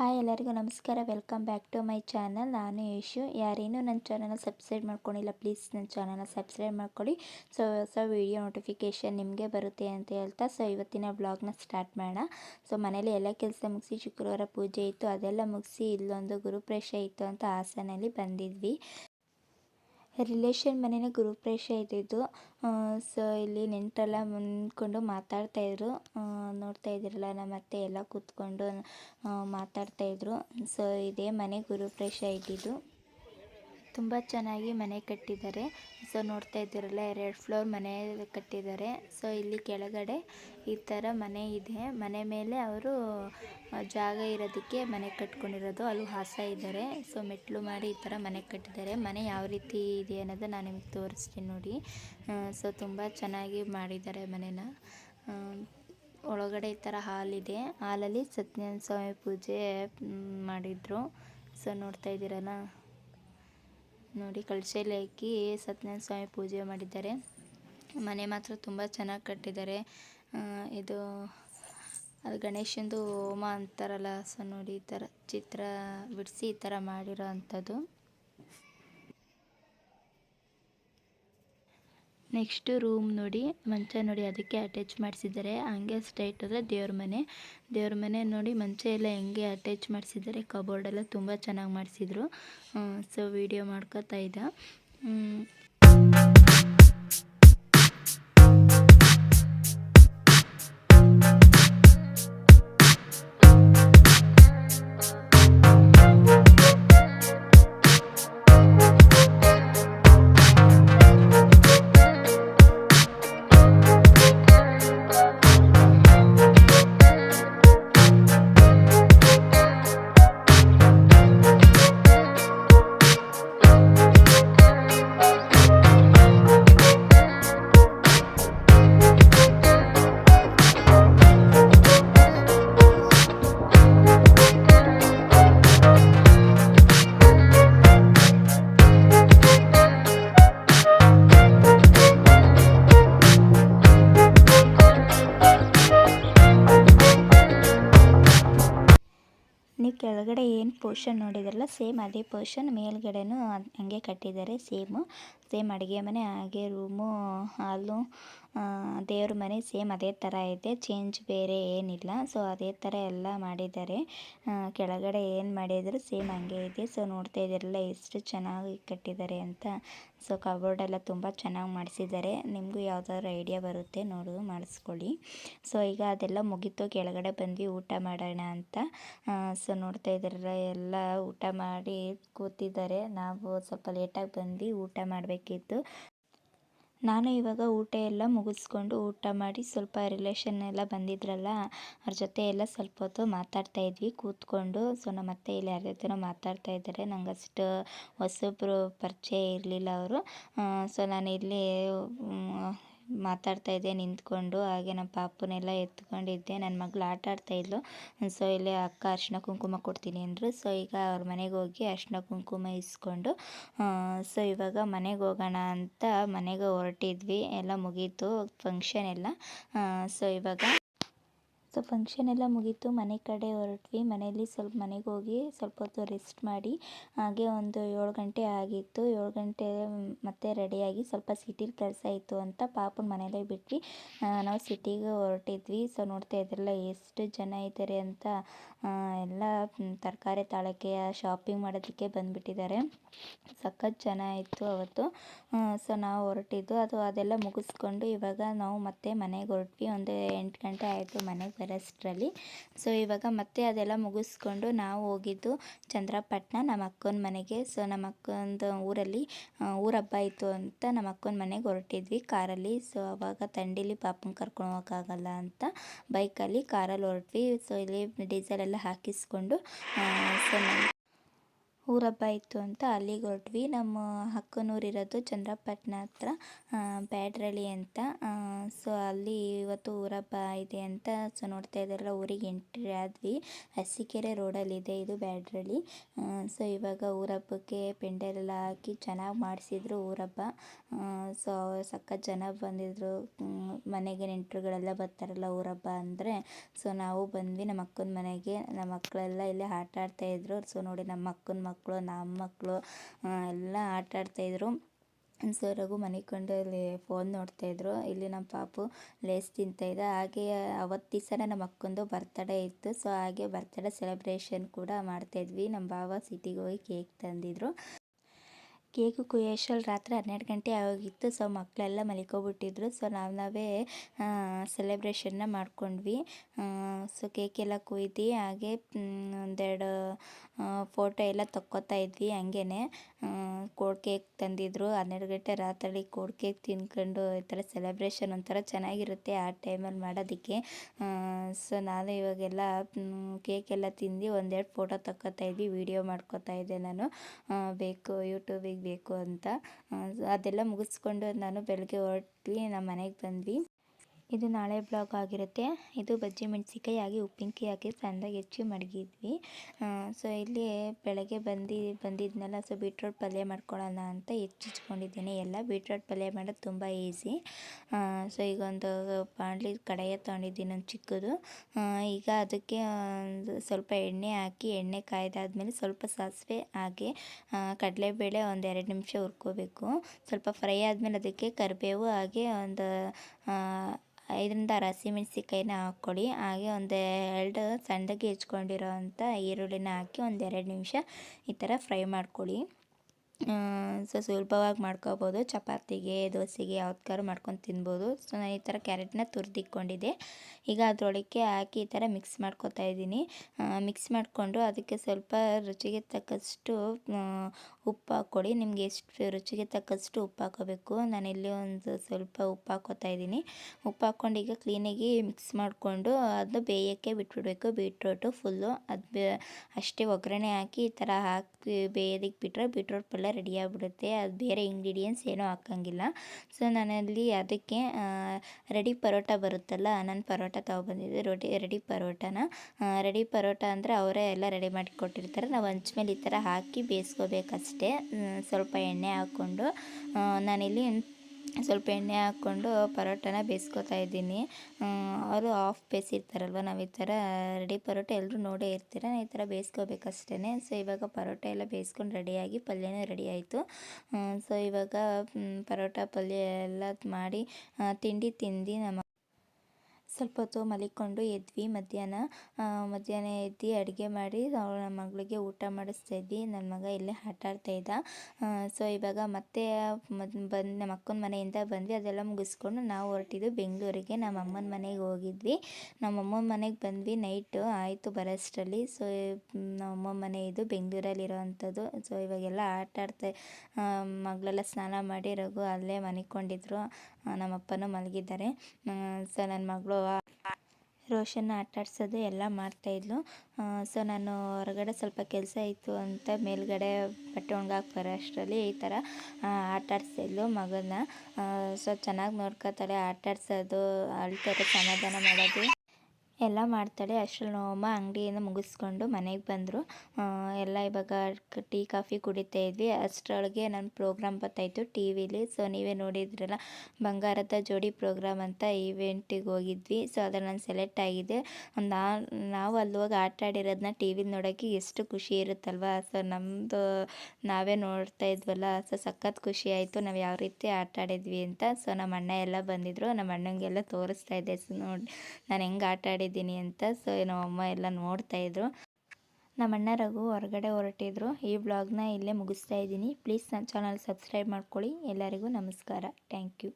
Hi ಎಲ್ಲರಿಗೂ ನಮಸ್ಕಾರ. Welcome back to my channel ನಾನು ಯಶು ಯಾರೇನೂ ನನ್ನ ಚಾನಲ್ನ ಸಬ್ಸ್ಕ್ರೈಬ್ ಮಾಡ್ಕೊಂಡಿಲ್ಲ ಪ್ಲೀಸ್ ನನ್ನ ಚಾನಲ್ನ ಸಬ್ಸ್ಕ್ರೈಬ್ ಮಾಡ್ಕೊಳ್ಳಿ. ಸೊ ಹೊಸ ವೀಡಿಯೋ ನೋಟಿಫಿಕೇಷನ್ ನಿಮಗೆ ಬರುತ್ತೆ ಅಂತ ಹೇಳ್ತಾ ಸೊ ಇವತ್ತಿನ ಬ್ಲಾಗ್ನ ಸ್ಟಾರ್ಟ್ ಮಾಡೋಣ. ಸೊ ಮನೇಲಿ ಎಲ್ಲ ಕೆಲಸ ಮುಗಿಸಿ, ಶುಕ್ರವಾರ ಪೂಜೆ ಇತ್ತು, ಅದೆಲ್ಲ ಮುಗಿಸಿ ಇಲ್ಲೊಂದು ಗುರುಪ್ರೇಷ ಇತ್ತು ಅಂತ ಹಾಸನಲ್ಲಿ ಬಂದಿದ್ವಿ. ರಿಲೇಷನ್ ಗುರು ಗುರುಪ್ರೇಷ ಇದ್ದಿದ್ದು ಸೊ ಇಲ್ಲಿ ನೆಂಟರೆಲ್ಲ ಮುಂದ್ಕೊಂಡು ಮಾತಾಡ್ತಾಯಿದ್ರು ನೋಡ್ತಾ ಇದ್ದೀರಲ್ಲ ನಮ್ಮ ಅತ್ತೆ ಎಲ್ಲ ಕೂತ್ಕೊಂಡು ಮಾತಾಡ್ತಾಯಿದ್ರು ಸೊ ಇದೇ ಮನೆ ಗುರುಪ್ರೇಷ ಇದ್ದಿದ್ದು. ತುಂಬ ಚೆನ್ನಾಗಿ ಮನೆ ಕಟ್ಟಿದ್ದಾರೆ. ಸೊ ನೋಡ್ತಾ ಇದ್ದೀರಲ್ಲ, ಎರಡು ಫ್ಲೋರ್ ಮನೆ ಕಟ್ಟಿದ್ದಾರೆ. ಸೊ ಇಲ್ಲಿ ಕೆಳಗಡೆ ಈ ತರ ಮನೆ ಇದೆ. ಮನೆ ಮೇಲೆ ಅವರು ಜಾಗ ಇರೋದಕ್ಕೆ ಮನೆ ಕಟ್ಕೊಂಡಿರೋದು. ಅಲ್ಲಿ ಹಾಸ ಇದ್ದಾರೆ. ಸೊ ಮೆಟ್ಲು ಮಾಡಿ ಈ ಥರ ಮನೆ ಕಟ್ಟಿದ್ದಾರೆ. ಮನೆ ಯಾವ ರೀತಿ ಇದೆ ಅನ್ನೋದು ನಾನು ನಿಮ್ಗೆ ತೋರಿಸ್ತೀನಿ ನೋಡಿ. ಸೊ ತುಂಬ ಚೆನ್ನಾಗಿ ಮಾಡಿದ್ದಾರೆ ಮನೇನ. ಒಳಗಡೆ ಈ ಥರ ಹಾಲ್ ಇದೆ. ಹಾಲಲ್ಲಿ ಸತ್ಯನಾರಾಯಣ ಸ್ವಾಮಿ ಪೂಜೆ ಮಾಡಿದರು. ಸೊ ನೋಡ್ತಾ ಇದ್ದೀರಲ್ಲ? ನೋಡಿ, ಕಳಶೆಯಲ್ಲಿ ಹಾಕಿ ಸತ್ಯನಾರಾಯಣ ಸ್ವಾಮಿ ಪೂಜೆ ಮಾಡಿದ್ದಾರೆ. ಮನೆ ಮಾತ್ರ ತುಂಬ ಚೆನ್ನಾಗಿ ಕಟ್ಟಿದ್ದಾರೆ. ಇದು ಅದು ಗಣೇಶಂದು ಹೋಮ ಅಂತಾರಲ್ಲ, ಸೊ ನೋಡಿ ಈ ಥರ ಚಿತ್ರ ಬಿಡಿಸಿ ಈ ಥರ ಮಾಡಿರೋ ಅಂಥದ್ದು. ನೆಕ್ಸ್ಟು ರೂಮ್ ನೋಡಿ, ಮಂಚ ನೋಡಿ ಅದಕ್ಕೆ ಅಟ್ಯಾಚ್ ಮಾಡಿಸಿದ್ದಾರೆ. ಹಂಗೆ ಸ್ಟ್ರೈಟ್ ಹೋದರೆ ದೇವ್ರ ಮನೆ. ದೇವ್ರ ಮನೆ ನೋಡಿ ಮಂಚ ಎಲ್ಲ ಹೆಂಗೆ ಅಟ್ಯಾಚ್ ಮಾಡಿಸಿದ್ದಾರೆ. ಕಬೋರ್ಡೆಲ್ಲ ತುಂಬ ಚೆನ್ನಾಗಿ ಮಾಡಿಸಿದ್ರು. ಸೊ ವಿಡಿಯೋ ಮಾಡ್ಕೋತಾ ಇದ್ದ. ಪೋರ್ಷನ್ ನೋಡಿದ್ರಲ್ಲ ಸೇಮ್ ಅದೇ ಪೋರ್ಷನ್ ಮೇಲ್ಗಡೆನೂ ಹಂಗೆ ಕಟ್ಟಿದ್ದಾರೆ ಸೇಮು ಸೇಮ್ ಅಡುಗೆ ಮನೆ, ಹಾಗೆ ರೂಮು, ಹಾಲು ದೇವ್ರ ಮನೆ ಸೇಮ್ ಅದೇ ಥರ ಇದೆ, ಚೇಂಜ್ ಬೇರೆ ಏನಿಲ್ಲ. ಸೊ, ಅದೇ ಥರ ಎಲ್ಲ ಮಾಡಿದ್ದಾರೆ. ಕೆಳಗಡೆ ಏನು ಮಾಡಿದ್ರು ಸೇಮ್ ಹಂಗೆ ಇದೆ. ಸೊ, ನೋಡ್ತಾ ಇದ್ದೀರಲ್ಲ, ಎಷ್ಟು ಚೆನ್ನಾಗಿ ಕಟ್ಟಿದ್ದಾರೆ ಅಂತ. ಸೊ ಕಬೋರ್ಡ್ ಎಲ್ಲ ತುಂಬ ಚೆನ್ನಾಗಿ ಮಾಡಿಸಿದ್ದಾರೆ. ನಿಮಗೂ ಯಾವುದಾದ್ರು ಐಡಿಯಾ ಬರುತ್ತೆ ನೋಡು ಮಾಡಿಸ್ಕೊಳ್ಳಿ. ಸೊ, ಈಗ ಅದೆಲ್ಲ ಮುಗೀತು, ಕೆಳಗಡೆ ಬಂದ್ವಿ, ಊಟ ಮಾಡೋಣ ಅಂತ. ಸೊ, ನೋಡ್ತಾ ಇದ್ದೀರಲ್ಲ, ಎಲ್ಲ ಊಟ ಮಾಡಿ ಕೂತಿದ್ದಾರೆ. ನಾವು ಸ್ವಲ್ಪ ಲೇಟಾಗಿ ಬಂದು ಊಟ ಮಾಡಬೇಕಿತ್ತು ನಾನು ಇವಾಗ ಊಟ ಎಲ್ಲ ಮುಗಿಸ್ಕೊಂಡು ಊಟ ಮಾಡಿ ಸ್ವಲ್ಪ ರಿಲೇಷನ್ ಎಲ್ಲ ಬಂದಿದ್ರಲ್ಲ, ಅವ್ರ ಜೊತೆ ಎಲ್ಲ ಸ್ವಲ್ಪ ಹೊತ್ತು ಮಾತಾಡ್ತಾ ಇದ್ವಿ. ಕೂತ್ಕೊಂಡು ಸೊ ನಮ್ಮ ಅತ್ತೆ ಇಲ್ಲಿ ಯಾರ ಜೊತೆನೋ ಮಾತಾಡ್ತಾ ಇದ್ದಾರೆ, ನಂಗೆ ಅಷ್ಟು ಹೊಸಬ್ರು ಪರಿಚಯ ಇರಲಿಲ್ಲ ಅವರು. ಸೊ ನಾನು ಇಲ್ಲಿ ಮಾತಾಡ್ತಾ ಇದ್ದೆ, ನಿಂತ್ಕೊಂಡು. ಹಾಗೆ ನಮ್ಮ ಪಾಪುನೆಲ್ಲ ಎತ್ಕೊಂಡಿದ್ದೆ. ನನ್ನ ಮಗಳು ಆಟ ಆಡ್ತಾಯಿದ್ಲು ಸೊ, ಇಲ್ಲಿ ಅಕ್ಕ ಅರ್ಶಿನ ಕುಂಕುಮ ಕೊಡ್ತೀನಿ ಅಂದರು. ಸೊ, ಈಗ ಅವ್ರ ಮನೆಗೆ ಹೋಗಿ ಅರ್ಶಿನ ಕುಂಕುಮ ಇಸ್ಕೊಂಡು ಸೊ, ಇವಾಗ ಮನೆಗೆ ಹೋಗೋಣ ಅಂತ ಮನೆಗೆ ಹೊರಟಿದ್ವಿ. ಎಲ್ಲ ಮುಗೀತು ಫಂಕ್ಷನ್ ಎಲ್ಲ. ಸೊ, ಇವಾಗ ಸೊ ಫಂಕ್ಷನ್ ಎಲ್ಲ ಮುಗೀತು. ಮನೆ ಕಡೆ ಹೊರಟ್ವಿ. ಮನೆಯಲ್ಲಿ ಸ್ವಲ್ಪ ಮನೆಗೆ ಹೋಗಿ ಸ್ವಲ್ಪ ಹೊತ್ತು ರೆಸ್ಟ್ ಮಾಡಿ. ಹಾಗೆ ಒಂದು ಏಳು ಗಂಟೆ ಆಗಿತ್ತು. ಏಳು ಗಂಟೆ ಮತ್ತೆ ರೆಡಿಯಾಗಿ ಸ್ವಲ್ಪ ಸಿಟಿಲಿ ಕೆಲಸ ಇತ್ತು ಅಂತ ಪಾಪನ ಮನೆಯಲ್ಲೇ ಬಿಟ್ವಿ. ನಾವು ಸಿಟಿಗೆ ಹೊರಟಿದ್ವಿ. ಸೊ ನೋಡ್ತಾ ಇದ್ರಲ್ಲ ಎಷ್ಟು ಜನ ಇದ್ದಾರೆ ಅಂತ. ಎಲ್ಲ ತರಕಾರಿ ತಾಳಕ್ಕೆ ಶಾಪಿಂಗ್ ಮಾಡೋದಕ್ಕೆ ಬಂದುಬಿಟ್ಟಿದ್ದಾರೆ. ಸಖತ್ ಜನ ಇತ್ತು ಅವತ್ತು. ಸೊ ನಾವು ಹೊರಟಿದ್ದು, ಅದು ಅದೆಲ್ಲ ಮುಗಿಸ್ಕೊಂಡು ಇವಾಗ ನಾವು ಮತ್ತೆ ಮನೆಗೆ ಹೊರಟ್ವಿ. ಒಂದು ಎಂಟು ಗಂಟೆ ಆಯಿತು ಮನೆಗೆ ಬರೋಷ್ಟರಲ್ಲಿ. ಸೊ ಇವಾಗ ಮತ್ತೆ ಅದೆಲ್ಲ ಮುಗಿಸ್ಕೊಂಡು ನಾವು ಹೋಗಿದ್ದು ಚಂದ್ರಪಟ್ಟಣ ನಮ್ಮ ಅಕ್ಕನ ಮನೆಗೆ. ಸೊ ನಮ್ಮ ಅಕ್ಕಂದು ಊರಲ್ಲಿ ಊರ ಹಬ್ಬ ಇತ್ತು ಅಂತ ನಮ್ಮ ಅಕ್ಕನ ಮನೆಗೆ ಹೊರಟಿದ್ವಿ ಕಾರಲ್ಲಿ. ಸೊ ಅವಾಗ ತಂಡಿಲಿ ಪಾಪನ ಕರ್ಕೊಂಡು ಹೋಗೋಕ್ಕಾಗಲ್ಲ ಅಂತ ಬೈಕಲ್ಲಿ ಕಾರಲ್ಲಿ ಹೊರಟ್ವಿ. ಸೊ ಇಲ್ಲಿ ಡೀಸೆಲ್ ಎಲ್ಲ ಹಾಕಿಸ್ಕೊಂಡು ಸೊ ಊರಬ್ಬ ಇತ್ತು ಅಂತ ಅಲ್ಲಿಗೆ ಹೊರಟ್ವಿ. ನಮ್ಮ ಅಕ್ಕನೂರಿರೋದು ಚಂದ್ರಪಟ್ಟಣ ಹತ್ರ ಬ್ಯಾಡ್ರಳ್ಳಿ ಅಂತ. ಸೊ ಅಲ್ಲಿ ಇವತ್ತು ಊರಬ್ಬ ಇದೆ ಅಂತ ಸೊ ನೋಡ್ತಾ ಇದ್ದಾರಲ್ಲ, ಊರಿಗೆ ಎಂಟ್ರಿ ಆದ್ವಿ. ಅರಸೀಕೆರೆ ರೋಡಲ್ಲಿದೆ ಇದು ಬ್ಯಾಡ್ರಳ್ಳಿ. ಸೊ ಇವಾಗ ಊರಬ್ಬಕ್ಕೆ ಪೆಂಡೆಲ್ಲ ಹಾಕಿ ಚೆನ್ನಾಗಿ ಮಾಡಿಸಿದ್ರು ಊರಬ್ಬ. ಸೊ ಸಕ್ಕ ಜನ ಬಂದಿದ್ರು. ಮನೆಗೆ ನೆಂಟರುಗಳೆಲ್ಲ ಬರ್ತಾರಲ್ಲ ಊರಬ್ಬ ಅಂದರೆ ಸೊ ನಾವು ಬಂದ್ವಿ ನಮ್ಮ ಅಕ್ಕನ ಮನೆಗೆ. ನಮ್ಮ ಮಕ್ಕಳೆಲ್ಲ ಇಲ್ಲೇ ಆಟ ಆಡ್ತಾಯಿದ್ರು ಸೊ ನೋಡಿ ನಮ್ಮ ಅಕ್ಕನ ಮಕ್ಕಳು ನಮ್ಮ ಮಕ್ಕಳು ಎಲ್ಲ ಆಟ ಆಡ್ತಾಯಿದ್ರು ಸೊ ರಘು ಮನಿಕೊಂಡು ಇಲ್ಲಿ ಫೋನ್ ನೋಡ್ತಾಯಿದ್ರು ಇಲ್ಲಿ ನಮ್ಮ ಪಾಪು ಲೇಸ್ ತಿಂತಾಯಿದ್ದ ಹಾಗೆ ಅವತ್ತು ದಿವಸನೇ ನಮ್ಮ ಅಕ್ಕಂದು ಬರ್ತಡೇ ಇತ್ತು. ಸೊ ಹಾಗೆ ಬರ್ತಡೇ ಸೆಲೆಬ್ರೇಷನ್ ಕೂಡ ಮಾಡ್ತಾಯಿದ್ವಿ ನಮ್ಮ ಬಾವ ಸಿಟಿಗೆ ಹೋಗಿ ಕೇಕ್ ತಂದಿದ್ರು. ಕೇಕು ಕುಯ್ಯೋಷ್ಟರಲ್ಲಿ ರಾತ್ರಿ ಹನ್ನೆರಡು ಗಂಟೆ ಆಗೋಗಿತ್ತು. ಸೊ ಮಕ್ಕಳೆಲ್ಲ ಮಲ್ಕೊಬಿಟ್ಟಿದ್ರು. ಸೊ, ನಾವು ನಾವೇ ಸೆಲೆಬ್ರೇಷನ್ನ ಮಾಡ್ಕೊಂಡ್ವಿ. ಸೊ, ಕೇಕೆಲ್ಲ ಕುಯ್ದು, ಹಾಗೆ ಒಂದೆರಡು ಫೋಟೋ ಎಲ್ಲ ತಕ್ಕೋತಾ ಇದ್ವಿ ಹಂಗೇ ಕೋಡ್ ಕೇಕ್ ತಂದಿದ್ರು. ಹನ್ನೆರಡು ಗಂಟೆ ರಾತ್ರಿ ಕೋಡ್ ಕೇಕ್ ತಿನ್ಕೊಂಡು ಈ ಥರ ಸೆಲೆಬ್ರೇಷನ್ ಒಂಥರ ಚೆನ್ನಾಗಿರುತ್ತೆ ಆ ಟೈಮಲ್ಲಿ ಮಾಡೋದಕ್ಕೆ. ಸೊ, ನಾನು ಇವಾಗೆಲ್ಲ ಕೇಕೆಲ್ಲ ತಿಂದು ಒಂದೆರಡು ಫೋಟೋ ತಕ್ಕೋತಾ ಇದ್ವಿ ವಿಡಿಯೋ ಮಾಡ್ಕೊತಾ ಇದ್ದೆ ನಾನು. ಬೇಕು ಯೂಟ್ಯೂಬಿಗೆ ಬೇಕು ಅಂತ. ಅದೆಲ್ಲ ಮುಗಿಸ್ಕೊಂಡು ನಾನು ಬೆಳಗ್ಗೆ ಹೊರಟ್ವಿ ನಮ್ಮ ಮನೆಗೆ ಬಂದ್ವಿ. ಇದು ನಾಳೆ ಬ್ಲಾಗ್ ಆಗಿರುತ್ತೆ. ಇದು ಬಜ್ಜಿ ಮೆಣಸಿನ್ಕಾಯಿ ಹಾಗೆ ಉಪ್ಪಿನಕಾಯಿ ಹಾಕಿ ಸಣ್ಣದಾಗಿ ಹೆಚ್ಚಿ ಮಡಗಿದ್ವಿ. ಸೊ ಇಲ್ಲಿ ಬೆಳಗ್ಗೆ ಬಂದು, ಬಂದಿದ್ನಲ್ಲ ಸೊ ಬೀಟ್ರೋಟ್ ಪಲ್ಯ ಮಾಡ್ಕೊಳ್ಳೋಣ ಅಂತ ಹೆಚ್ಚಿಚ್ಕೊಂಡಿದ್ದೀನಿ. ಎಲ್ಲ ಬೀಟ್ರೋಟ್ ಪಲ್ಯ ಮಾಡೋದು ತುಂಬ ಈಸಿ ಸೊ ಈಗ ಒಂದು ಬಾಣಲಿ ಕಡಾಯ ತೊಗೊಂಡಿದ್ದೀನಿ, ಒಂದು ಚಿಕ್ಕದು. ಈಗ ಅದಕ್ಕೆ ಸ್ವಲ್ಪ ಎಣ್ಣೆ ಹಾಕಿ, ಎಣ್ಣೆ ಕಾಯ್ದಾದ್ಮೇಲೆ ಸ್ವಲ್ಪ ಸಾಸಿವೆ ಹಾಗೆ ಕಡಲೆಬೇಳೆ ಒಂದು ಎರಡು ನಿಮಿಷ ಹುರ್ಕೋಬೇಕು. ಸ್ವಲ್ಪ ಫ್ರೈ ಆದಮೇಲೆ ಅದಕ್ಕೆ ಕರಿಬೇವು ಹಾಗೆ ಒಂದು ಐದರಿಂದ ಆರು ಹಸಿಮೆಣ್ಸಿನ್ಕಾಯಿನ ಹಾಕ್ಕೊಳ್ಳಿ. ಹಾಗೆ ಒಂದು ಎರಡು ಸಣ್ಣದಾಗಿ ಹೆಚ್ಕೊಂಡಿರೋ ಅಂಥ ಈರುಳ್ಳಿನ ಹಾಕಿ ಒಂದೆರಡು ನಿಮಿಷ ಈ ಥರ ಫ್ರೈ ಮಾಡ್ಕೊಳ್ಳಿ. ಸೊ ಸುಲಭವಾಗಿ ಮಾಡ್ಕೋಬೋದು. ಚಪಾತಿಗೆ, ದೋಸೆಗೆ ಯಾವ್ದಾರು ಮಾಡ್ಕೊಂಡು ತಿನ್ಬೋದು. ಸೊ ನಾನು ಈ ಥರ ಕ್ಯಾರೆಟ್ನ ತುರಿದಿಕ್ಕೊಂಡಿದ್ದೆ. ಈಗ ಅದರೊಳಗೆ ಹಾಕಿ ಈ ಥರ ಮಿಕ್ಸ್ ಮಾಡ್ಕೊತಾ ಇದ್ದೀನಿ. ಮಿಕ್ಸ್ ಮಾಡಿಕೊಂಡು ಅದಕ್ಕೆ ಸ್ವಲ್ಪ ರುಚಿಗೆ ತಕ್ಕಷ್ಟು ಉಪ್ಪು ಹಾಕ್ಕೊಳ್ಳಿ ನಿಮಗೆ ಎಷ್ಟು ರುಚಿಗೆ ತಕ್ಕಷ್ಟು ಉಪ್ಪು ಹಾಕೋಬೇಕು ನಾನಿಲ್ಲಿ ಒಂದು ಸ್ವಲ್ಪ ಉಪ್ಪು ಹಾಕೋತಾ ಇದ್ದೀನಿ. ಉಪ್ಪು ಹಾಕ್ಕೊಂಡು ಈಗ ಕ್ಲೀನಾಗಿ ಮಿಕ್ಸ್ ಮಾಡಿಕೊಂಡು ಅದು ಬೇಯೋಕ್ಕೆ ಬಿಟ್ಬಿಡಬೇಕು. ಬೀಟ್ರೋಟು ಫುಲ್ಲು ಅದು ಅಷ್ಟೇ ಒಗ್ಗರಣೆ ಹಾಕಿ ಈ ಥರ ಹಾಕಿ ಬೇಯೋದಕ್ಕೆ ಬಿಟ್ಟರೆ ಬೀಟ್ರೋಟ್ ಪಲ್ಯ ರೆಡಿ ಆಗಿಬಿಡುತ್ತೆ. ಅದು ಬೇರೆ ಇಂಗ್ರೀಡಿಯೆಂಟ್ಸ್ ಏನೂ ಹಾಕೋಂಗಿಲ್ಲ. ಸೊ ನಾನಲ್ಲಿ ಅದಕ್ಕೆ ರೆಡಿ ಪರೋಟ ಬರುತ್ತಲ್ಲ, ನಾನು ಪರೋಟ ತೊಗೊಬಂದಿದ್ದೆ ರೋಟಿ ರೆಡಿ ಪರೋಟನ. ರೆಡಿ ಪರೋಟ ಅಂದರೆ ಅವರೇ ಎಲ್ಲ ರೆಡಿ ಮಾಡಿ ಕೊಟ್ಟಿರ್ತಾರೆ. ನಾವು ಹಂಚ್ ಮೇಲೆ ಈ ಥರ ಹಾಕಿ ಬೇಯಿಸ್ಕೋಬೇಕಷ್ಟೇ. ಸ್ವಲ್ಪ ಎಣ್ಣೆ ಹಾಕ್ಕೊಂಡು ನಾನಿಲ್ಲಿ ಸ್ವಲ್ಪ ಎಣ್ಣೆ ಹಾಕ್ಕೊಂಡು ಪರೋಟನ ಬೇಯಿಸ್ಕೊತಾ ಇದ್ದೀನಿ. ಅವರು ಆಫ್ ಬೇಯಿಸಿರ್ತಾರಲ್ವ, ನಾವು ಈ ಥರ ರೆಡಿ ಪರೋಟ ಎಲ್ಲರೂ ನೋಡೇ ಇರ್ತೀರ? ಈ ಥರ ಬೇಯಿಸ್ಕೋಬೇಕಷ್ಟೇ ಸೊ ಇವಾಗ ಪರೋಟ ಎಲ್ಲ ಬೇಯಿಸ್ಕೊಂಡು ರೆಡಿಯಾಗಿ ಪಲ್ಯನೂ ರೆಡಿ ಆಯಿತು. ಸೊ ಇವಾಗ ಪರೋಟ ಪಲ್ಯ ಎಲ್ಲ ಮಾಡಿ ತಿಂಡಿ ತಿಂದು ನಮ್ಮ ಸ್ವಲ್ಪ ಹೊತ್ತು ಮಲಿಕೊಂಡು ಎದ್ವಿ. ಮಧ್ಯಾಹ್ನ ಮಧ್ಯಾಹ್ನ ಎದ್ದು ಅಡುಗೆ ಮಾಡಿ ನಮ್ಮ ಮಗಳಿಗೆ ಊಟ ಮಾಡಿಸ್ತಾ ಇದ್ವಿ. ನನ್ನ ಮಗ ಇಲ್ಲೇ ಆಟ ಆಡ್ತಾ ಇದ್ದ. ಸೊ ಇವಾಗ ಮತ್ತೆ ಬಂದು, ನಮ್ಮ ಅಕ್ಕನ ಮನೆಯಿಂದ ಬಂದ್ವಿ. ಅದೆಲ್ಲ ಮುಗಿಸ್ಕೊಂಡು ನಾವು ಹೊರಟಿದ್ದು ಬೆಂಗಳೂರಿಗೆ. ನಮ್ಮ ಅಮ್ಮನ ಮನೆಗೆ ಹೋಗಿದ್ವಿ. ನಮ್ಮ ಅಮ್ಮನ ಮನೆಗೆ ಬಂದ್ವಿ. ನೈಟು ಆಯಿತು ಬರೋಷ್ಟರಲ್ಲಿ. ಸೊ ನಮ್ಮ ಅಮ್ಮನ ಮನೆ ಇದು ಬೆಂಗಳೂರಲ್ಲಿರೋವಂಥದ್ದು ಸೊ ಇವಾಗೆಲ್ಲ ಆಟ ಆಡ್ತಾ ಮಗಳೆಲ್ಲ ಸ್ನಾನ ಮಾಡಿ ರಘು ಅಲ್ಲೇ ಮನಿಕೊಂಡಿದ್ರು ನಮ್ಮಪ್ಪನೂ ಮಲಗಿದ್ದಾರೆ. ಸೊ ನನ್ನ ಮಗಳು ರೋಷನ್ನ ಆಟಾಡ್ಸೋದು ಎಲ್ಲ ಮಾಡ್ತಾಯಿದ್ಲು ಸೊ, ನಾನು ಹೊರಗಡೆ ಸ್ವಲ್ಪ ಕೆಲಸ ಇತ್ತು ಅಂತ ಮೇಲ್ಗಡೆ ಬಟ್ಟೆ ಒಣಗಾಕಿ ಬರೋ ಅಷ್ಟರಲ್ಲಿ ಈ ಥರ ಆಟಾಡ್ಸಿದ್ಲು ಮಗನ್ನ. ಸೊ, ಚೆನ್ನಾಗಿ ನೋಡ್ಕೋತಾಳೆ, ಆಟಾಡ್ಸೋದು ಅಳ್ತಾರೆ ಸಮಾಧಾನ ಮಾಡೋದು. ಎಲ್ಲ ಮಾಡ್ತಾಳೆ. ಅಷ್ಟರಲ್ಲಿ ನಮ್ಮಮ್ಮ ಅಂಗಡಿಯಿಂದ ಮುಗಿಸ್ಕೊಂಡು ಮನೆಗೆ ಬಂದರು. ಎಲ್ಲ ಇವಾಗ ಟೀ, ಕಾಫಿ ಕುಡಿತಾ ಇದ್ವಿ. ಅಷ್ಟರೊಳಗೆ ನನ್ನ ಪ್ರೋಗ್ರಾಮ್ ಬರ್ತಾಯಿತ್ತು ಟಿ ವಿಲಿ ಸೊ ನೀವೇ ನೋಡಿದ್ರಲ್ಲ, ಬಂಗಾರದ ಜೋಡಿ ಪ್ರೋಗ್ರಾಮ್ ಅಂತ ಈವೆಂಟಿಗೆ ಹೋಗಿದ್ವಿ. ಸೊ ಅದ್ರಲ್ಲಿ ನಾನು ಸೆಲೆಕ್ಟ್ ಆಗಿದೆ ನಾನು ನಾವು ಅಲ್ಲಿ ಹೋಗಿ ಆಟ ಆಡಿರೋದನ್ನ ಟಿ ವಿಲಿ ನೋಡೋಕ್ಕೆ ಎಷ್ಟು ಖುಷಿ ಇರುತ್ತಲ್ವ? ಸೊ ನಮ್ಮದು ನಾವೇ ನೋಡ್ತಾ ಇದ್ವಲ್ಲ, ಸೊ ಸಖತ್ ಖುಷಿ ಆಯಿತು. ನಾವು ಯಾವ ರೀತಿ ಆಟ ಆಡಿದ್ವಿ ಅಂತ. ಸೊ ನಮ್ಮ ಅಣ್ಣ ಎಲ್ಲ ಬಂದಿದ್ರು. ನಮ್ಮ ಅಣ್ಣಂಗೆಲ್ಲ ತೋರಿಸ್ತಾ ಇದ್ದೆ. ಸೊ ನೋಡಿ, ನಾನು ಹೆಂಗೆ ಆಟ ಆಡಿದ್ದೆ ಇದ್ದೀನಿ ಅಂತ ಸೊ ಅಮ್ಮ ಎಲ್ಲ ನೋಡ್ತಾಯಿದ್ರು ನಮ್ಮ ಅಣ್ಣ ರಘು ಹೊರಗಡೆ ಹೊರಟಿದ್ರು. ಈ ಬ್ಲಾಗ್ನ ಇಲ್ಲೇ ಮುಗಿಸ್ತಾ ಇದ್ದೀನಿ. ಪ್ಲೀಸ್ ನನ್ನ ಚಾನಲ್ ಸಬ್ಸ್ಕ್ರೈಬ್ ಮಾಡ್ಕೊಳ್ಳಿ. ಎಲ್ಲರಿಗೂ ನಮಸ್ಕಾರ. Thank you